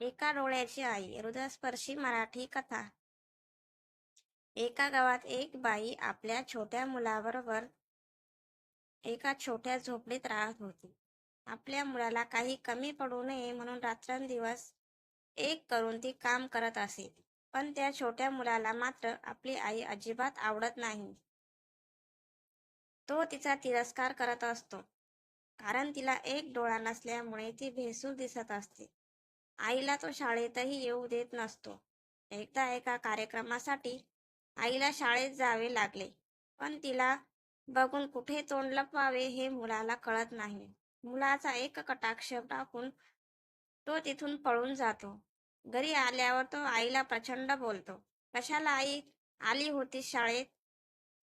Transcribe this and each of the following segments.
एका डोळ्याची आई हृदयस्पर्शी मराठी कथा. एका गावात एक बाई आपल्या छोट्या मुलाबरोबर एका छोट्या झोपडीत राहत होती. आपल्या मुलाला काही कमी पडू नये म्हणून रात्रंदिवस एक करून ती काम करत असे. पण त्या छोट्या मुलाला मात्र आपली आई अजिबात आवडत नाही. तो तिचा तिरस्कार करत असतो. कारण तिला एक डोळा नसल्यामुळे ती भेसूर दिसत असते. आईला तो शाळेतही येऊ देत नसतो. एकदा एका कार्यक्रमासाठी आईला शाळेत जावे लागले पण तिला बघून कुठे तोंड लपवावे हे मुलाला कळत नाही. मुलाचा एक कटाक्ष टाकून तो तिथून पळून जातो. घरी आल्यावर तो आईला प्रचंड बोलतो कशाला आई? आली होती शाळेत?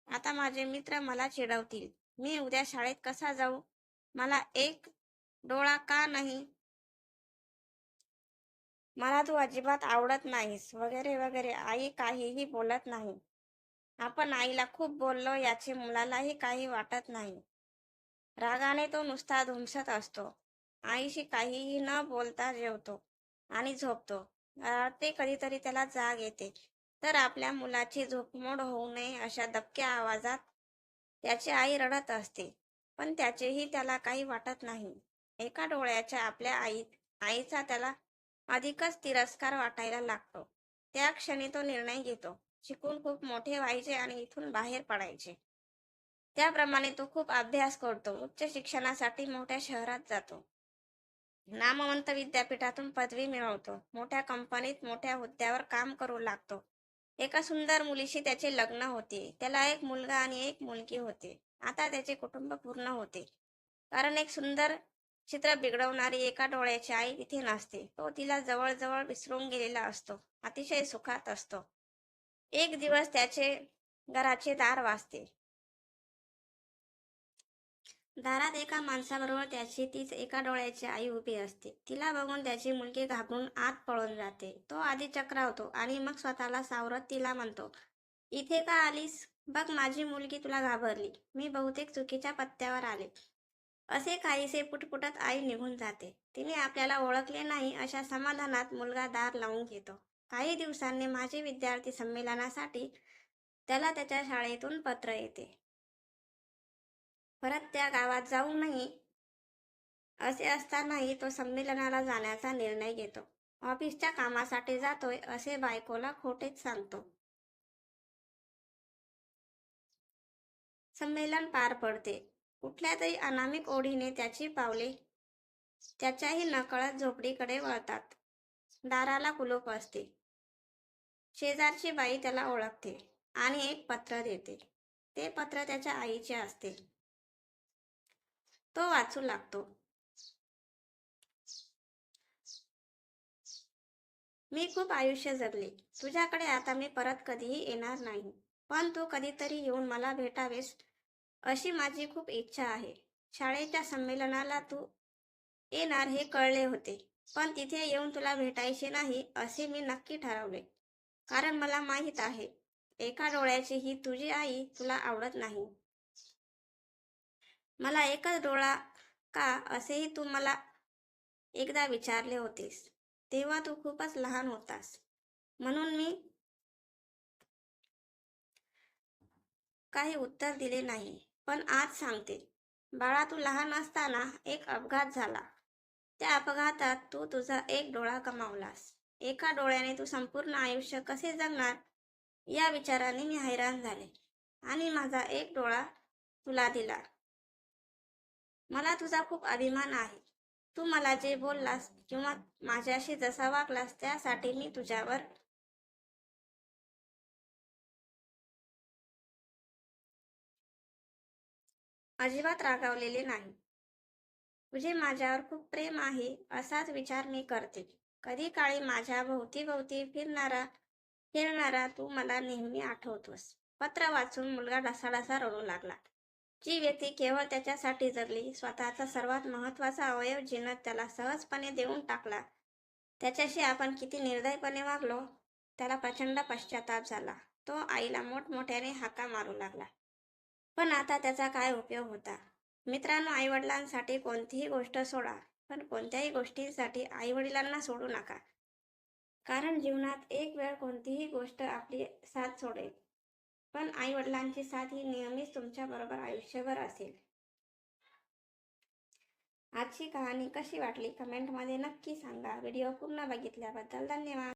आता माझे मित्र मला चिडवतील. मी उद्या शाळेत कसा जाऊ? मला एक डोळा का नाही? मला तू अजिबात आवडत नाहीस वगैरे वगैरे. आई काहीही बोलत नाही. आपण आईला खूप बोललो याचे मुलालाही काही वाटत नाही. रागाने तो नुसता धुमसत असतो. आईशी काहीही न बोलता जेवतो आणि झोपतो. ते कधीतरी त्याला जाग येते. तर आपल्या मुलाची झोपमोड होऊ नये अशा दबक्या आवाजात त्याची आई रडत असते. पण त्याचेही त्याला काही वाटत नाही. एका डोळ्याच्या आपल्या आई आईचा त्याला अधिकच तिरस्कार वाटायला लागतो. त्या क्षणी तो निर्णय घेतो. शिकून खूप मोठे व्हायचे आणि इथून बाहेर पडायचे. त्याप्रमाणे तो खूप अभ्यास करतो. उच्च शिक्षणासाठी मोठ्या शहरात जातो. नामवंत विद्यापीठातून पदवी मिळवतो. मोठ्या कंपनीत मोठ्या हुद्द्यावर काम करू लागतो. एका सुंदर मुलीशी त्याचे लग्न होते. त्याला एक मुलगा आणि एक मुलगी होते. आता त्याचे कुटुंब पूर्ण होते. कारण एक सुंदर चित्र बिघडवणारी एका डोळ्याची आई तिथे नसते तो तिला जवळजवळ विसरून गेलेला असतो. अतिशय सुखात असतो. एक दिवस त्याचे घराचे दार वाजते. दारात एका माणसाबरोबर त्याची तीच एका डोळ्याची आई उभी असते. तिला बघून त्याची मुलगी घाबरून आत पळून जाते. तो आधी चक्रावतो आणि मग स्वतःला सावरत तिला म्हणतो इथे का आलीस? बघ माझी मुलगी तुला घाबरली. मी बहुतेक चुकीच्या पत्त्यावर आले. असे काहीसे पुटपुटत आई निघून जाते. तिने आपल्याला ओळखले नाही अशा समाधानात मुलगा दार लावून घेतो. काही दिवसांनी माझे विद्यार्थी संमेलनासाठी त्याला त्याच्या शाळेतून पत्र येते. परत त्या गावात जाऊ नये असे असतानाही तो संमेलनाला जाण्याचा निर्णय घेतो. ऑफिसच्या कामासाठी जातोय असे बायकोला खोटेच सांगतो. संमेलन पार पडते. कुठल्यातरी अनामिक ओढीने त्याची पावले त्याच्याही नकळत झोपडीकडे वळतात. दाराला कुलूप असते. शेजारची बाई त्याला ओळखते आणि एक पत्र देते. ते पत्र त्याच्या आईचे असते. तो वाचू लागतो. मी खूप आयुष्य जगले. तुझ्याकडे आता मी परत कधीही येणार नाही. पण तू कधीतरी येऊन मला भेटावेस अशी माझी खूप इच्छा आहे. शाळेच्या संमेलनाला तू येणार हे कळले होते पण तिथे येऊन तुला भेटायचे नाही असे मी नक्की ठरवले. कारण मला माहीत आहे एका डोळ्याची ही तुझी आई तुला आवडत नाही. मला एकच डोळा का असेही तू मला एकदा विचारले होतेस तेव्हा तू खूपच लहान होतास. म्हणून मी काही उत्तर दिले नाही. पण आज सांगते. बाळा तू लहान असताना एक अपघात झाला. त्या अपघातात तू तुझा एक डोळा कमावलास एका डोळ्याने तू संपूर्ण आयुष्य कसे जगणार? या विचाराने मी हैराण झाले आणि माझा एक डोळा तुला दिला. मला तुझा खूप अभिमान आहे. तू मला जे बोललास किंवा माझ्याशी जसा वागलास त्यासाठी मी तुझ्यावर अजिबात रागावलेले नाही. तुझे माझ्यावर खूप प्रेम आहे असाच विचार मी करते. कधी काळी माझ्या भोवती भोवती फिरणारा फिरणारा तू मला नेहमी आठवतोस. पत्र वाचून मुलगा ढसाढसा रडू लागला. जी व्यक्ती केवळ त्याच्यासाठी जगली स्वतःचा सर्वात महत्त्वाचा अवयव जिनत त्याला सहजपणे देऊन टाकला त्याच्याशी आपण किती निर्दयपणे वागलो त्याला प्रचंड पश्चाताप झाला. तो आईला मोठमोठ्याने हाका मारू लागला. पण आता त्याचा काय उपयोग होता? मित्रांनो आईवडिलांसाठी कोणतीही गोष्ट सोडा पण कोणत्याही गोष्टींसाठी आईवडिलांना सोडू नका. कारण जीवनात एक वेळ कोणतीही गोष्ट आपली साथ सोडेल पण आईवडिलांची साथ ही नेहमीच तुमच्याबरोबर आयुष्यभर असेल. आजची कहाणी कशी वाटली? कमेंटमध्ये नक्की सांगा. व्हिडिओ पूर्ण बघितल्याबद्दल धन्यवाद.